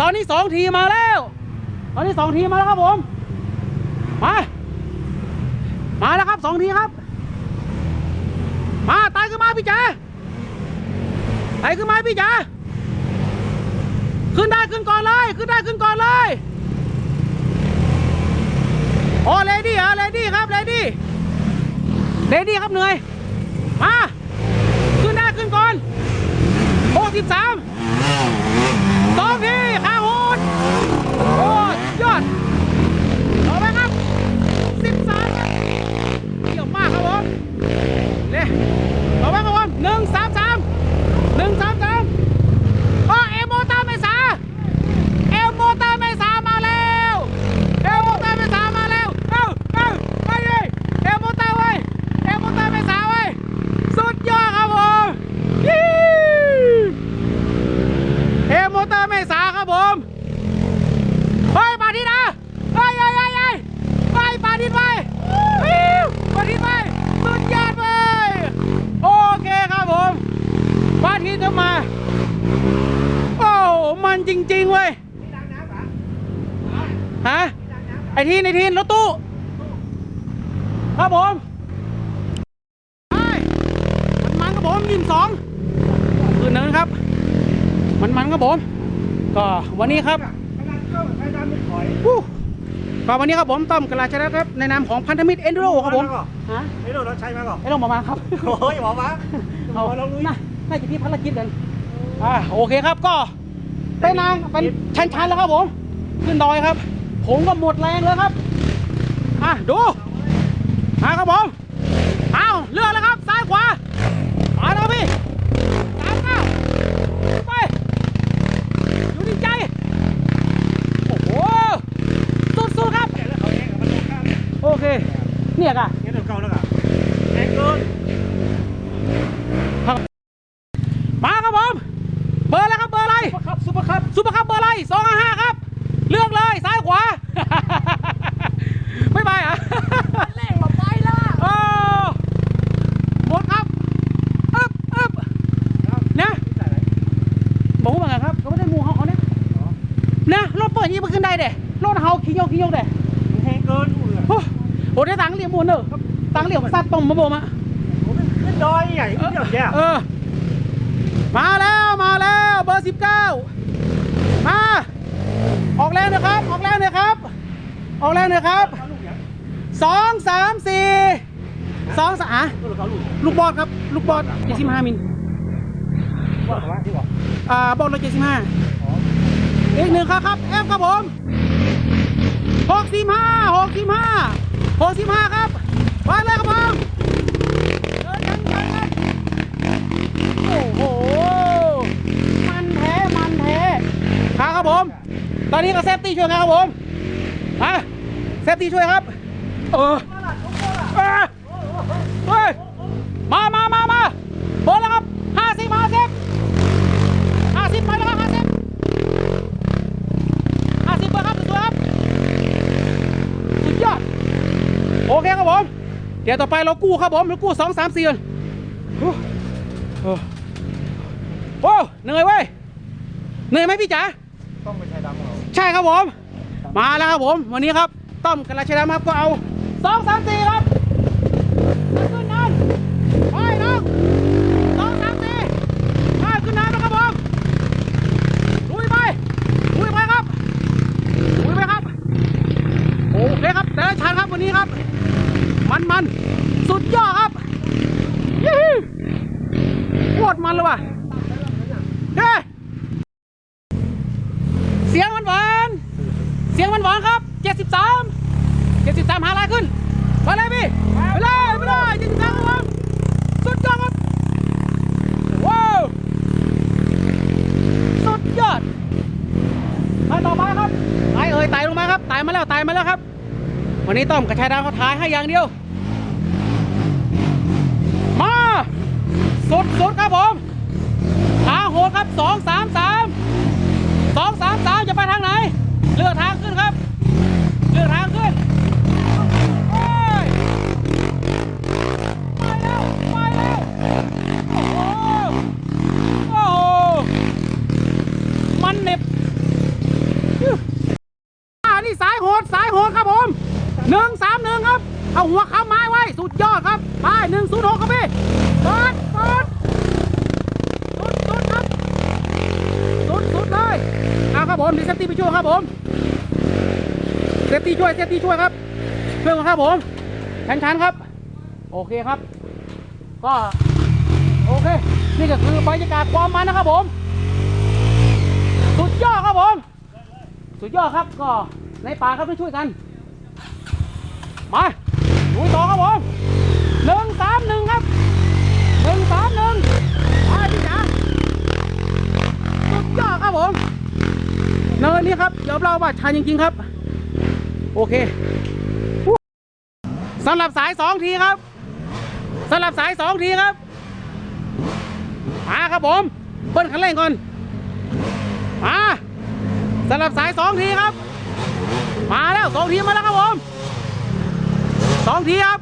ตอนนี้สองทีมาแล้ว ตอนนี้สองทีมาแล้วครับผม มา มาแล้วครับสองทีครับ มาตายขึ้นมาพี่จ๋าตายขึ้นมาพี่จ๋าขึ้นได้ขึ้นก่อนเลย ขึ้นได้ขึ้นก่อนเลยโอ้เลดี้เหรอเลดี้ครับเลดี้เลดี้ครับเหนื่อย มา ขึ้นได้ขึ้นก่อนหกสิบสามสองทีขาโหด โอ้ยยอดต่อไปครับสิบสามเกี่ยวมากครับผมเนี่ยต่อไปครับผมหนึ่งสามสามหนึ่งสามสามโอ้เอโมตาเมษาเอโมตาเมษามาแล้วเอโมตาเมษามาแล้วเอ้าเอ้าไปเลยเอโมตาไว้ยเอโมตาเมษาไว้ยสุดยอดครับผมยี่เอโมตาเมษาครับผมเฮ้ยปาทิตนะเฮ้ยเฮ้ยเฮ้ยเฮ้ยไปปาทิตไปวิวปาทิตไปสุดยอดเลยโอเคครับผมปาทิตจะมา โอ้ มันจริงๆเว้ย ฮะ ไอทีนไอทีนรถตู้ ครับผมไปมันมันครับผมยิมสองคืนนึงครับ มันมันครับผม ก็วันนี้ครับวู้ก็วันนี้ครับผมต้อมกราชนะครับในนามของพันธมิตรเอ็นดูโรครับผมฮะไม่รู้เราใช้มาก่อนไอ้ลงมามาครับโอ้ยหมอมาเอาน่าน่าจะที่ภารกิจกันอ่าโอเคครับก็เป็นนางเป็นชันๆแล้วครับผม ขึ้นดอยครับ ผมก็หมดแรงแล้วครับ อะ ดูมาครับผมเอาเลือกแล้วครับ ซ้ายขวามาแล้วพี่ตามมาไป อยู่ดีใจ โอ้โหสุดๆครับ โอเค เนี่ยค่ะ เนี่ยเดิมเก่าแล้วกันแรงเกิน มาครับผม เบอร์อะไรครับ เบอร์อะไร ซุปเปอร์คัพซุปเปอร์คัพ ซุปเปอร์คัพเบอร์อะไรสองห้าครับ เลือกเลยซ้ายขวา ไม่ไปเหรอะ แรงมาไปละ โอ้หมดครับอึ๊บอึ๊บเนี่ยบอกว่าไงครับเขาไม่ได้มูเขาเขาเนี่ย เนี่ยรถเปิดยี่มันขึ้นได้เด้รถเฮาขี้โยกขี้โยกเด้แรงเกินโอ้โหได้ตังเหลี่ยมมูนเนอะตังเหลี่ยมซัดตรงมาโบมะขึ้นดอยใหญ่ขึ้นเยอะแยะเออมาแล้วมาแล้วเบอร์สิบเก้ามาออกแรงหนะครับ ออกแรงหนะครับ ออกแรงหนะครับสองสามสี่สองสามลูกบอลครับ ลูกบอลเจ็ดสิบห้ามิลว่าเขาว่ที่บอกอ่าบอลละเจ็ดสิบห้า อีกหนึ่งครับครับเอฟครับผมหกสิบห้าหกสิบห้าหกสิบห้าครับไปเลยครับผมเดินกันเดินกันโอ้โหมันแท้มันแท้ครับครับผม ตอนนี้ก็เซฟตี้ช่วยครับผมมาเซฟตี้ช่วยครับเออ เดี๋ยวต่อไปเรากู้ครับผมเรากู้สองสามสี่กันโอ้โหโอ้เหนื่อยเว้ยเหนื่อยไหมพี่จ๋าต้องไปใช้ดำเราใช่ครับผม มาแล้วครับผม วันนี้ครับต้อมกระชดาครับก็เอาสองสามสี่ครับขึ้นน้ำไปน้องสองสามสี่ไปขึ้นน้ำแล้วครับผมลุยไปลุยไปครับลุยไปครับ โอเคครับเดินชันครับวันนี้ครับ มันมันสุดยอดครับยี่หูโคตรมันเลยว่ะเฮ้เสียงมันหวานๆเสียงมันหวานๆครับ 73 73หาลายขึ้นไปเลยพี่ไปเลยไปเลย73ครับผมสุดยอดครับว้าวสุดยอดขั้นต่อไปครับไตเอ่ยไตลงมาครับไตมาแล้วไตมาแล้วครับ วันนี้ต้อมกระชายดาวเขาท้ายให้อย่างเดียว มาสุดสุดครับผมขาโหดครับสองสามสามสองสามสามจะไปทางไหน เลือกทางขึ้นครับ เลือกทางขึ้นโอ้ยไปแล้วไปแล้วโอ้โหโอ้โหมันเหน็บ หนึ่งสามหนึ่งครับ เอาหัวค้ำไม้ไว้ สุดยอดครับ ไปหนึ่งศูนย์หกครับพี่เปิดเปิดสุดสุดครับ สุดสุดเลยเอาครับผมมีเซฟตี้ไปช่วยครับผม เซฟ ตี้ช่วยเซฟตี้ช่วยครับช่วยกันครับผมชันชันครับ โอเคครับ ก็โอเค นี่ก็คือบรรยากาศความมันนะครับผม สุดยอดครับผม สุดยอดครับก็ในป่าครับช่วยกัน มาดูต่อครับผมหนึ่งสามหนึ่งครับหนึ่งสามหนึ่งไปพี่จ๋าสุดยอดครับผมเนินนี้ครับยอมเล่าว่าชันจริงๆครับ โอเคสำหรับสายสองทีครับสำหรับสายสองทีครับมาครับผมเบิ้ลคันเร่งก่อนมาสำหรับสายสองทีครับ มาแล้วสองทีมาแล้วครับผมสองทีครับ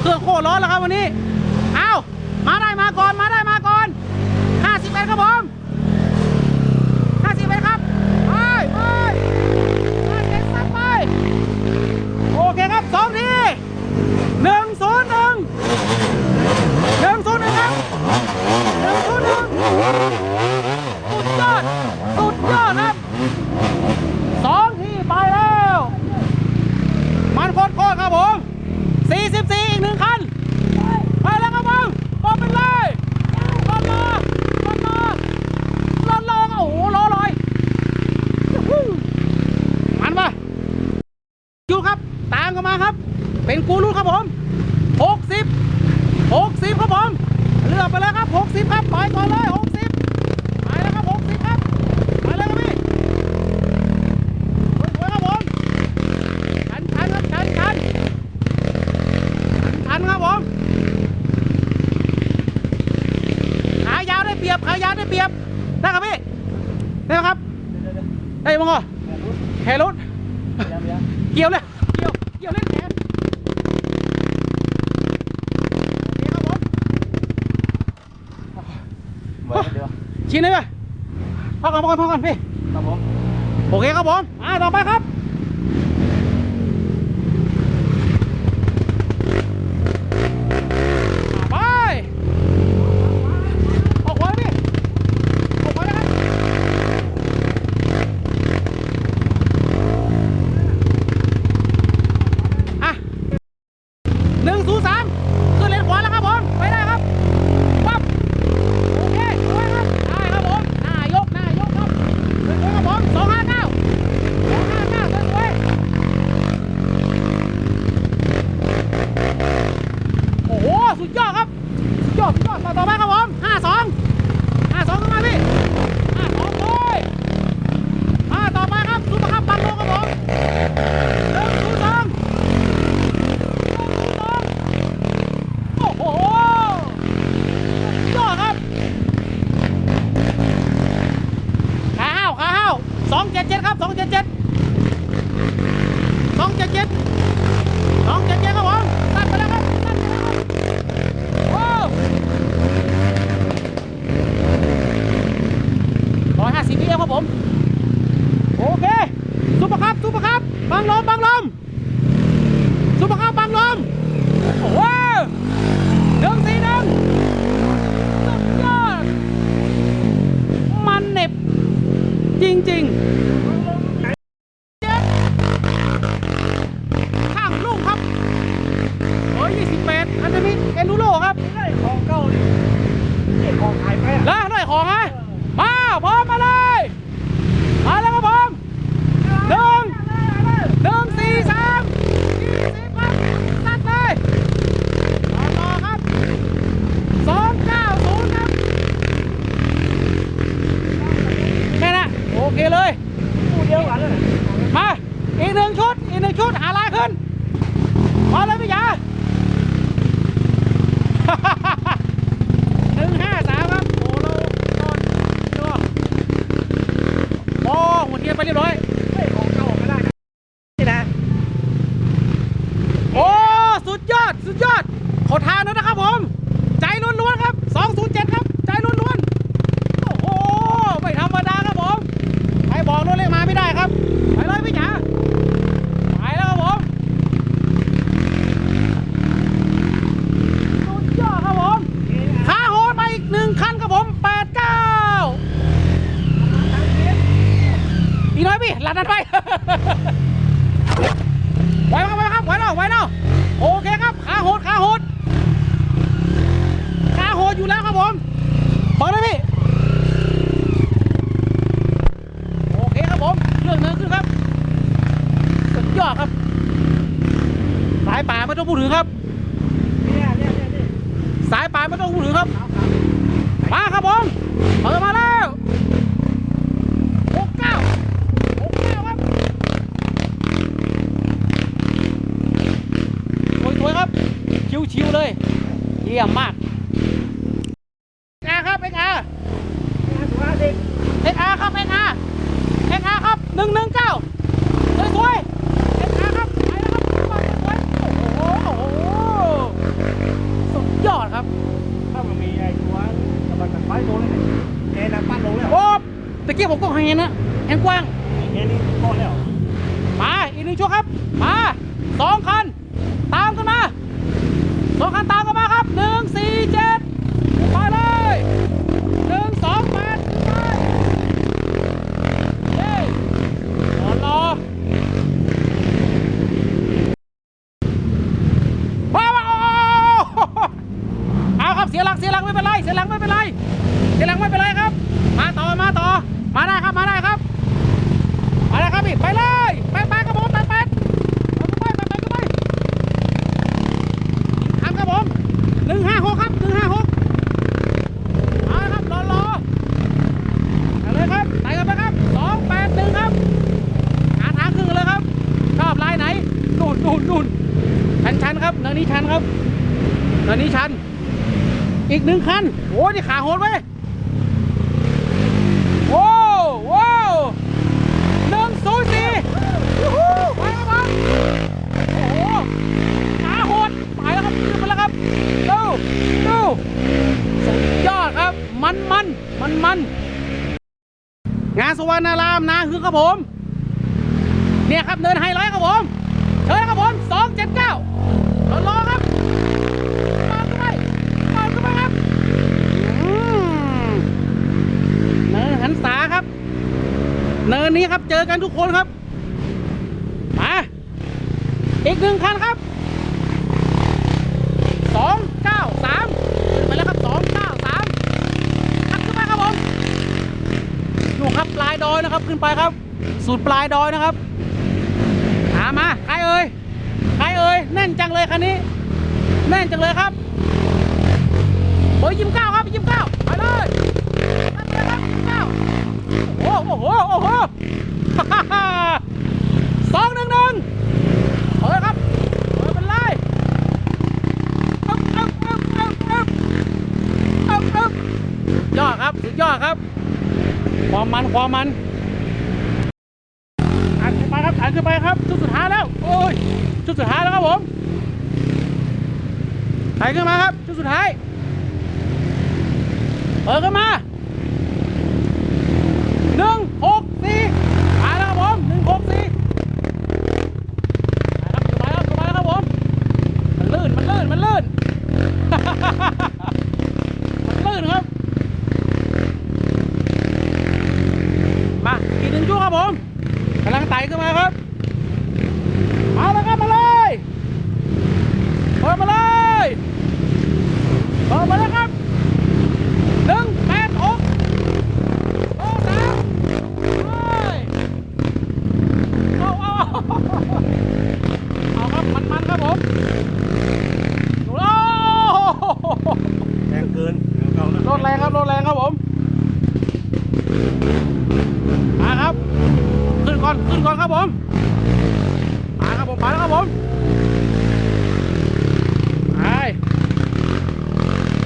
เครื่องโคตรร้อนแล้วครับวันนี้เอามาได้มาก่อนมาได้มาก่อนห้าสิบเอ็ดครับผมห้าสิบเอ็ดครับ ไปไปห้าเจ็ดสักไป โอเคครับสองทีหนึ่งศูนย์หนึ่งหนึ่งศูนย์หนึ่งครับหนึ่งศูนย์หนึ่งสุดยอด สุดยอดครับ สองทีไปแล้ว มันโคตรโคตรครับผม 44 อีกหนึ่งคัน ไปแล้วครับผมบอกไปเลยรถรอรถรอรถรอโอ้โหรอลอยยูฮูมันปะยูครับ ตามกันมาครับ เป็นกูรูครับผม 60 60 ครับผม เลือกไปเลยครับ 60 ครับ ไปก่อนเลย 60 ไปแล้วครับ 60 ครับ ไปเลยครับพี่ สวยๆครับผมชันชันครับชันชันชันครับผมขายาวได้เปรียบขายาวได้เปรียบได้ครับพี่ได้ไหมครับ ได้มั้งเหรอแฮรุด เกี่ยวเลยเกี่ยวเกี่ยวเล่นแขนโอเคครับผมเหมือนเดียวชี้เลยไหมพักก่อนพักก่อนพักก่อนพี่ครับผมโอเคครับผมอ่าต่อไปครับ ไป ออกขวาเลยพี่ออกขวาเลยครับอะหนึ่งศูนย์สามขึ้นเลนขวาแล้วครับผม ไปได้ครับปั๊บ โอเคสวยครับ ได้ครับผม หน้ายก หน้ายกครับสวยๆครับผมสองห้าเก้าสองห้าเก้าสวยๆโอ้โห สุดยอดครับ สุดยอด สุดยอดต่อต่อไปครับผมห้าสองห้าสองขึ้นมาพี่ห้าสองเลยมาต่อไปครับซุปเปอร์คัพบังโลครับผมหนึ่งศูนย์สองหนึ่งศูนย์สองโอ้โห สุดยอดครับ ขาห้าวขาห้าวสองเจ็ดเจ็ดครับ สองเจ็ดเจ็ดสองเจ็ดเจ็ดสองเจ็ดเจ็ดครับผมตัดไปแล้วครับตัดไปแล้วครับโอ้ร้อยห้าสิบเอครับผม โอเคซุปเปอร์ครับซุปเปอร์ครับบังลมบังลมซุปเปอร์ครับบังลมโอ้โหหนึ่งสี่หนึ่งสุดยอด มันเหน็บ จริงๆเจ็ดข้างลุงครับโอ้ย28อันนี้เอ็นดูโลครับ ได้ของเก่าดินี่ของขายไปอะ แล้วได้ของฮะมาพร้อมมาเลย มาแล้วครับผมหนึ่งหนึ่งสี่สามยี่สิบครับตัดเลยต่อต่อครับสองเก้าศูนย์ครับ แค่นั้นโอเคเลย คู่เดียวกันเลย มา อีกหนึ่งชุด อีกหนึ่งชุด หาลายขึ้น มาเลยพี่ยา หนึ่งห้าสามครับ โอ้โหนอนดูโอ้หัว เทียนไปเรียบร้อย ได้ของเก่าก็ได้นี่นะ โอ้ สุดยอด สุดยอด ขอทานแล้วนะครับผม ใจล้วนๆครับ 207 ครับ ใจล้วนๆ โอ้โห ไม่ธรรมดาครับผม ใครบอกรถเลขมาไม่ได้ครับ ไปเลยพี่จ๋าไปแล้วครับผม อีกหน้อยพี่ลัดนั้นไป ไว้ครับไว้ครับไว้แล้วไว้แล้วโอเคครับขาโหดขาโหดขาโหดอยู่แล้วครับผมเปิดเลยพี่โอเคครับผมเรื่องเนินขึ้นครับสุดยอดครับ สายป่าไม่ต้องพูดถึงครับ เนี่ยเนี่ยเนี่ยเนี่ย สายป่าไม่ต้องพูดถึงครับ มาครับผมเปิดมาแล้วหกเก้าหกเก้าครับสวยๆครับ ชิวๆเลย เยี่ยมมากเอ็กอาร์ครับเอ็กอาร์ เนี่ยสุภาพเด็ก เอ็กอาร์ครับเอ็กอาร์เอ็กอาร์ครับ หนึ่งหนึ่งเก้าสวยๆเอ็กอาร์ครับไปแล้วครับสวยๆโอ้โหโอ้โหสุดยอดครับถ้ามันมีไอ้ตัวกำลังตัดไฟโดนเลยแอนน้ำปั้นลงแล้วโอ้ตะกี้ผมก็เห็นนะเห็นกว้างแอนนี่ก้อนแล้ว มาอีกหนึ่งช่วงครับ มาสองคัน ตามกันมาสองคันตามกันมาครับหนึ่งสี่เจ็ดไปเลยหนึ่งสองแปดขึ้นไปเย้รอรอว้าวว้าวเอาครับเสียหลักเสียหลักไม่เป็นไรเสียหลักไม่เป็นไรเสียหลักไม่เป็นไรครับ มาต่อมาต่อมาได้ครับมาได้ครับ มาแล้วครับพี่ไปเลยไปไปครับผมไปไปไปไปไปไปไปทำครับผมหนึ่งห้าหกครับหนึ่งห้าหกมาแล้วครับรอรอเอาเลยครับไต่กันไปครับสองแปดหนึ่งครับหาทางขึ้นกันเลยครับชอบลายไหนนู่นนู่นนู่นชันชันครับเนินนี้ชันครับเนินนี้ชัน อีก หนึ่งคัน โอ้ยนี่ขาโหดเว้โว้วโว้วหนึ่งศูนย์สี่ยูฮูไปครับโอ้โหขาโหดไปแล้วครับขึ้นมาแล้วครับดูดูสุดยอดครับ มันมันมันมันงานสวรรณารามนาคือครับผม เนี่ยครับเดินไฮไลท์ครับผม เชิญครับผมสองเจ็ดเก้ารอครับมาขึ้นไปมาขึ้นไปครับอืมเนินหันษาครับ เนินนี้ครับเจอกันทุกคนครับ มาอีกหนึ่งคันครับสองเก้าสามไปแล้วครับสองเก้าสามขับขึ้นไปครับผมดูครับปลายดอยนะครับขึ้นไปครับ สุดปลายดอยนะครับหามาใครเอ่ยใครเอ่ยแน่นจังเลยคันนี้ แน่นจังเลยครับเบอร์ยี่สิบเก้าครับยี่สิบเก้า โอ้โหโอ้โหสองหนึ่งหนึ่งเอาเลยครับเอาเป็นไรอึ๊บอึ๊บอึ๊บอึ๊บอึ๊บอึ๊บอึ๊บยอดครับสุดยอดครับ ความมันความมันอ่านขึ้นไปครับอ่านขึ้นไปครับชุดสุดท้ายแล้วโอ้ยชุดสุดท้ายแล้วครับผมถ่ขึ้นมาครับชุดสุดท้ายเปิดขึ้นมา หนึ่งหกสี่ไปแล้วครับผมหนึ่งหกสี่ไปครับสบายครับสบายครับผม มันลื่น มันลื่น มันลื่น มันลื่นครับ มาอีกหนึ่งช่วง ครับผมกำลังไต่ขึ้นมาครับมาแล้วครับมาเลยเปิดมาเลยเปิดมาแล้วครับหนึ่งแปดหก โอ้สามเฮ้ยเอาเอาเอาครับ มันมันครับผมโอ้ แรงเกินเอานะ รถแรงครับ รถแรงครับผม มาครับ ขึ้นก่อน ขึ้นก่อนครับผม มาครับผมมาแล้วครับผมไป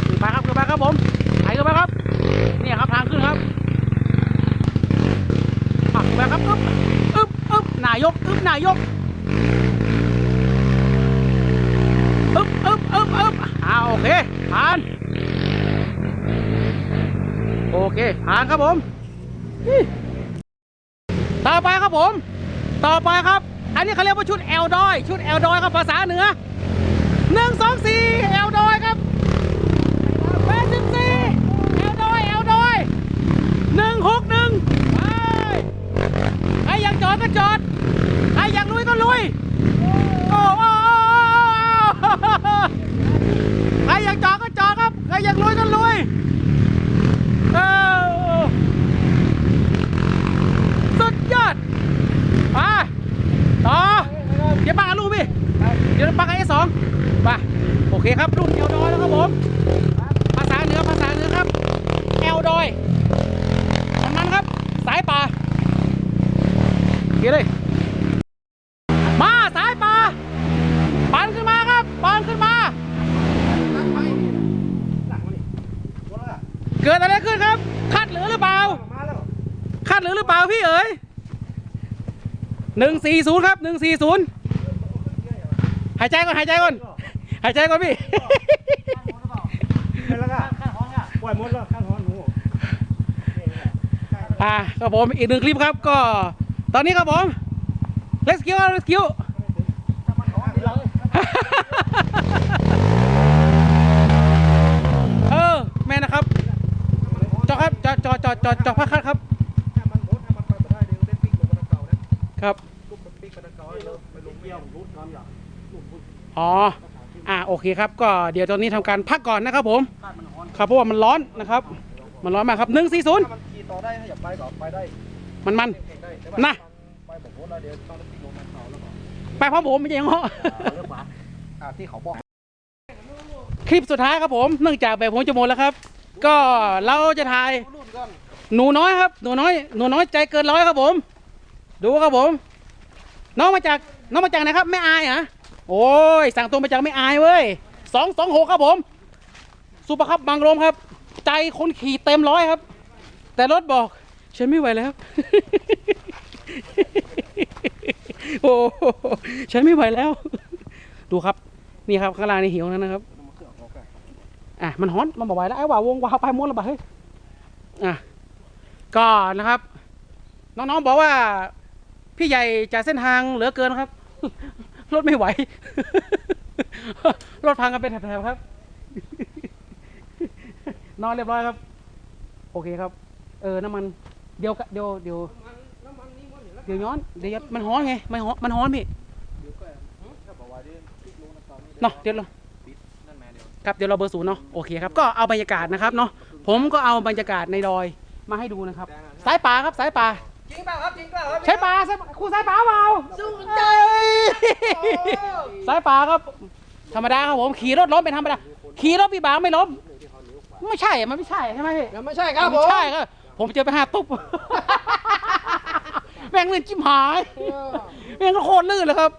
ขึ้นไปครับขึ้นไปครับผมไปขึ้นไปครับ นี่ครับทางขึ้นครับ ปักไปครับอึ๊บอึ๊บอึ๊บนายกอึ๊บนายกอึ๊บอึ๊บอึ๊บอึ๊บอ่าโอเคผ่าน โอเคผ่านครับผม ต่อไปครับผม ต่อไปครับ อันนี้เขาเรียกว่าชุดแอลดอย ชุดแอลดอยครับภาษาเหนือหนึ่งสองสี่แอลดอยครับแปดสิบสี่แอลดอยแอลดอยหนึ่งหกหนึ่งไปจอด ใครอยากลุยก็ลุย โอ้โอ้โอ้โอ้ใครอยากจอดก็จอดครับ ใครอยากลุยก็ลุยเออสุดยอดไปต่อ เดี๋ยวปักลูกพี่ เดี๋ยวปักกับเอสองไปโอเคครับรุ่นเอลดอยแล้วครับผม ภาษาเหนือภาษาเหนือครับเอลดอยมันมันครับ สายป่าโอเคเลย มาสายป่าปันขึ้นมาครับปันขึ้นมา เกิดอะไรขึ้นครับ คัดเหลือหรือเปล่า คัดเหลือหรือเปล่าพี่เอ๋ยหนึ่งสี่ศูนย์ครับหนึ่งสี่ศูนย์ หายใจก่อนหายใจก่อนหายใจก่อนพี่ไปแล้วก็ปล่อยหมดแล้วข้างห้องหนูอ่าครับผมอีกหนึ่งคลิปครับก็ ตอนนี้ครับผม let's go let's go เออแม่นะครับ จอดครับจอดจอดจอดจอดจอพักคัดครับ ครับ อ๋อ อ่าโอเคครับ ก็เดี๋ยวตอนนี้ทำการพักก่อนนะครับผมครับเพราะว่ามันร้อนนะครับ มันร้อนมากครับหนึ่งสี่ศูนย์มันขี่ต่อได้ถ้าอยากไปก็ไปได้ มันมันเองได้แต่นะไปบอกว่าเดี๋ยวต้องไปลงเก่าแล้วก็ไปพร้อมผมไม่ใช่เหรอเลี้ยวขวาอ่าที่เขาบอกคลิปสุดท้ายครับผม เนื่องจากแบบผมจะหมดแล้วครับ ก็เราจะถ่ายหนูน้อยครับ หนูน้อย หนูน้อยใจเกินร้อยครับผม ดูครับผม น้องมาจาก น้องมาจากไหนครับไม่อายเหรอ โอ้ย สั่งตรงมาจากไม่อายเว้ยสองสองหกครับผมซูเปร์ครับบางลมครับ ใจคนขี่เต็มร้อยครับ แต่รถบอก ฉันไม่ไหวแล้ว โอ้ฉันไม่ไหวแล้ว ดูครับ นี่ครับข้างล่างนี่หิวแล้วนะครับ อะ มันฮ้อน มันบอกไหวแล้วไอ้ว่าวงว่าวไปม้วนแล้วบ่เฮ้ย อะ ก็นะครับ น้องๆบอกว่า พี่ใหญ่จากเส้นทางเหลือเกินครับ รถไม่ไหว รถพังกันเป็นแถบๆครับ นอนเรียบร้อยครับ โอเคครับ เออ น้ำมัน เดี๋ยวเดี๋ยวเดี๋ยวเดี๋ยวย้อน เดี๋ยวมันฮ้อนไง มันฮ้อนมันฮ้อนพี่เนาะเดี๋ยวเราครับเดี๋ยวเราเบอร์ศูนย์เนาะ โอเคครับ ก็เอาบรรยากาศนะครับเนาะ ผมก็เอาบรรยากาศในดอยมาให้ดูนะครับ สายป่าครับ สายป่า จริงเปล่าครับจริงเปล่าครับใช่ป่าใช่ครูสายป่าเปล่าสู้ใจสายป่าครับ ธรรมดาครับผมขี่รถล้มเป็นธรรมดาขี่รถพี่บางไม่ล้มไม่ใช่มันไม่ใช่ใช่ไหมพี่ยังไม่ใช่ครับผไม่มใช่ครับผมเจอไปห้าตุ๊บแม่งลื่นจิ้มหายแม่งก็โคตรลื่นเลยครับ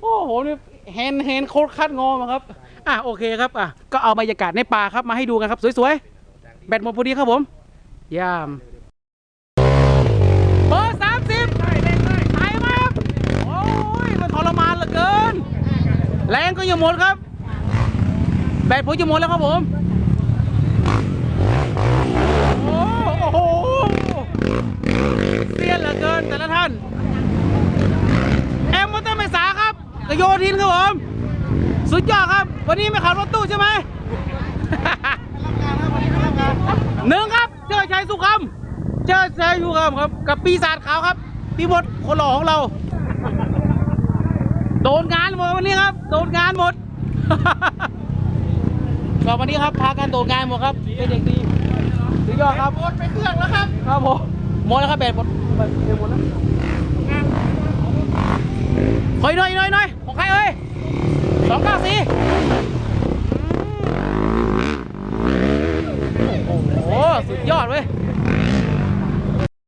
โอ้โหนี่เห็นเห็นโคตรคัดงอมาครับ อะโอเคครับอะก็เอาบรรยากาศในป่าครับมาให้ดูกันครับ สวยๆแบตหมดพอดีครับผมเยามเบอร์สามสิบถ่ายมาครับโอ้ยมันทรมานเหลือเกิน แรงก็ยังหมดครับ แบตผมจะหมดแล้วครับผม โอ้โหเสียนเหลือเกินแต่ละท่าน แอมมอเตอร์ไมษาครับกระโยทินครับผม สุดยอดครับ วันนี้ไม่ขับรถตู้ใช่ไหมหนึ่งครับ เจอชัยสุขคำเจอชัยสุขคำครับ กับปีศาจขาวครับพี่มดคนหล่อของเรา โดนงานหมดวันนี้ครับ โดนงานหมดก็วันนี้ครับพากันโดนงานหมดครับเป็นเด็กดีสุดยอดครับหมดไปเครื่องแล้วครับครับผมหมดแล้วครับแบตหมดแบตหมดแล้วขอยหน่อยหน่อยหน่อยของใครเอ้ยสองเก้าสี่โอ้โหสุดยอดเว้ย